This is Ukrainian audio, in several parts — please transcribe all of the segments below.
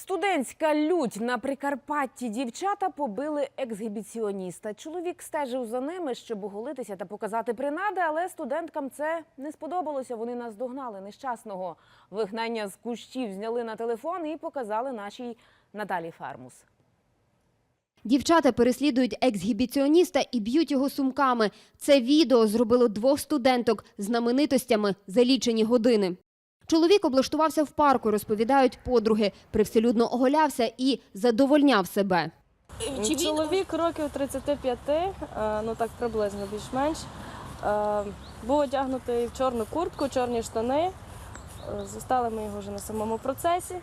Студентська лють на Прикарпатті дівчата побили ексгібіціоніста. Чоловік стежив за ними, щоб оголитися та показати принади, але студенткам це не сподобалося. Вони наздогнали нещасного. Вигнання з кущів зняли на телефон і показали нашій Наталі Фармус. Дівчата переслідують ексгібіціоніста і б'ють його сумками. Це відео зробило двох студенток знаменитостями за лічені години. Чоловік облаштувався в парку, розповідають подруги. Привселюдно оголявся і задовольняв себе. Чоловік років 35, е, ну так приблизно більш-менш. Е, Був одягнутий в чорну куртку, чорні штани. Е, Застали ми його вже на самому процесі.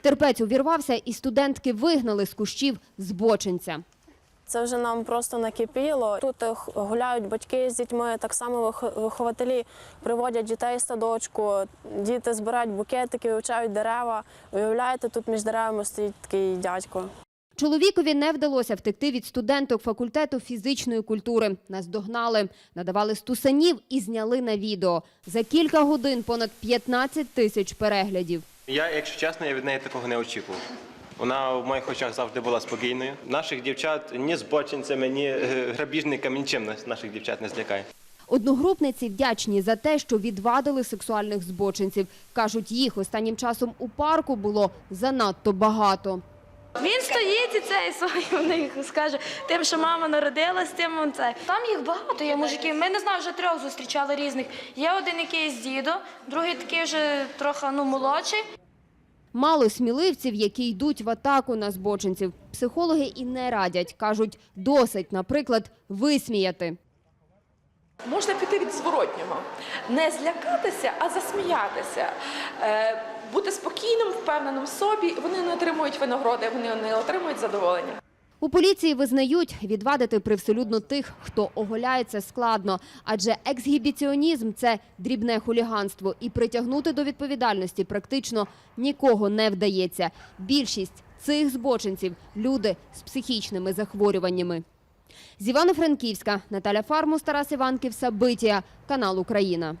Терпець увірвався, і студентки вигнали з кущів збочинця. Це вже нам просто накипіло. Тут е, гуляють батьки з дітьми, так само вих- вихователі приводять дітей в садочку, діти збирають букетики, вивчають дерева. Уявляєте, тут між деревами стоїть такий дядько. Чоловікові не вдалося втекти від студенток факультету фізичної культури. Нас догнали, надавали стусанів і зняли на відео. За кілька годин понад 15 тисяч переглядів. Я, якщо чесно, я від неї такого не очікував. Вона в моїх очах завжди була спокійною. Наших дівчат ні збочинцями, ні е, грабіжниками нічим нас- наших дівчат не злякає. Одногрупниці вдячні за те, що відвадили сексуальних збочинців. Кажуть, їх останнім часом у парку було занадто багато. Він стоїть і цей свою в них скаже, тим, що мама народилась, тим он це. Там їх багато є мужиків. Ми не знаю, вже трьох зустрічали різних. Є один, який з дідо, другий такий вже трохи ну, молодший. Мало сміливців, які йдуть в атаку на збочинців. Психологи і не радять. Кажуть, досить, наприклад, висміяти. Можна піти від зворотнього, не злякатися, а засміятися, Е, бути спокійним, впевненим в собі. Вони не отримують винагороди, вони не отримують задоволення. У поліції визнають, відвадити привселюдно тих, хто оголяється, складно, адже ексгібіціонізм – це дрібне хуліганство, і притягнути до відповідальності практично нікого не вдається. Більшість цих збочинців – люди з психічними захворюваннями. З Івано-Франківська Наталя Фармус, Тарас Іванків, Сабитія, канал Україна.